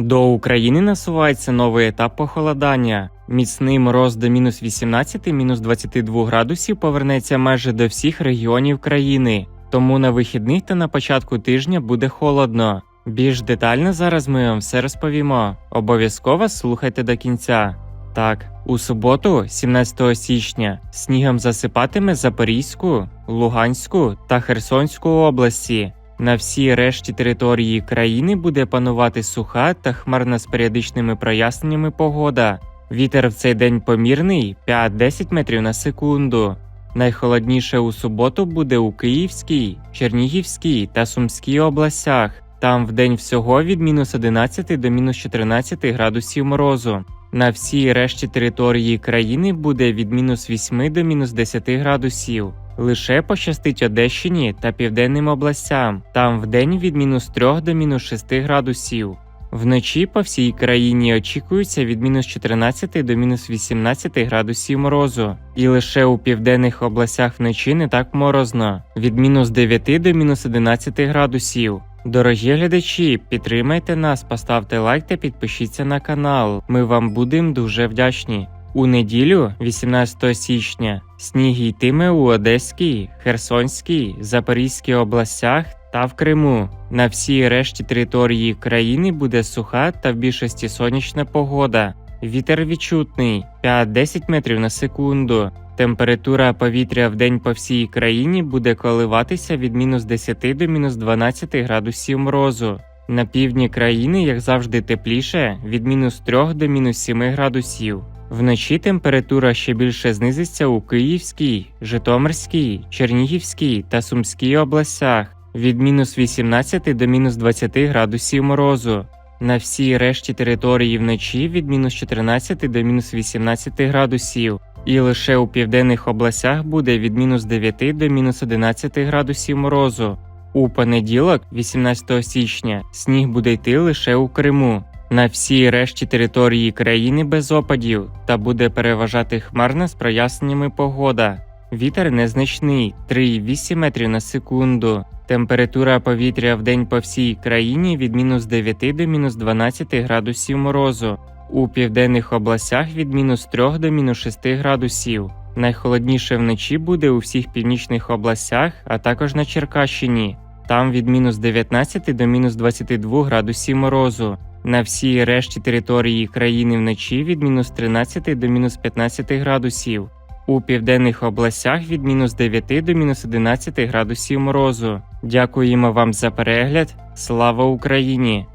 До України насувається новий етап похолодання. Міцний мороз до мінус 18, мінус 22 градусів повернеться майже до всіх регіонів країни. Тому на вихідних та на початку тижня буде холодно. Більш детально зараз ми вам все розповімо. Обов'язково слухайте до кінця. Так, у суботу, 17 січня, снігом засипатиме Запорізьку, Луганську та Херсонську області. На всій решті території країни буде панувати суха та хмарна з періодичними проясненнями погода. Вітер в цей день помірний 5-10 метрів на секунду. Найхолодніше у суботу буде у Київській, Чернігівській та Сумській областях. Там в день всього від мінус 11 до мінус 14 градусів морозу. На всій решті території країни буде від мінус 8 до мінус 10 градусів. Лише пощастить Одещині та південним областям. Там в день від мінус 3 до мінус 6 градусів. Вночі по всій країні очікується від мінус 14 до мінус 18 градусів морозу, і лише у південних областях вночі не так морозно від мінус 9 до мінус 11 градусів. Дорогі глядачі, підтримайте нас, поставте лайк та підпишіться на канал. Ми вам будемо дуже вдячні. У неділю, 18 січня, сніг йтиме у Одеській, Херсонській, Запорізькій областях та в Криму. На всій решті території країни буде суха та в більшості сонячна погода. Вітер відчутний 5-10 метрів на секунду. Температура повітря в день по всій країні буде коливатися від мінус 10 до мінус 12 градусів морозу. На півдні країни, як завжди, тепліше від мінус 3 до мінус 7 градусів. Вночі температура ще більше знизиться у Київській, Житомирській, Чернігівській та Сумській областях від мінус 18 до мінус 20 градусів морозу. На всій решті території вночі від мінус 14 до мінус 18 градусів, і лише у південних областях буде від мінус 9 до мінус 11 градусів морозу. У понеділок, 18 січня, сніг буде йти лише у Криму. На всій решті території країни без опадів та буде переважати хмарна з проясненнями погода. Вітер незначний 3,8 метрів на секунду. Температура повітря в день по всій країні від мінус 9 до мінус 12 градусів морозу. У південних областях від мінус 3 до мінус 6 градусів. Найхолодніше вночі буде у всіх північних областях, а також на Черкащині. Там від мінус 19 до мінус 22 градусів морозу. На всій решті території країни вночі від мінус 13 до мінус 15 градусів. У південних областях від мінус 9 до мінус 11 градусів морозу. Дякуємо вам за перегляд. Слава Україні!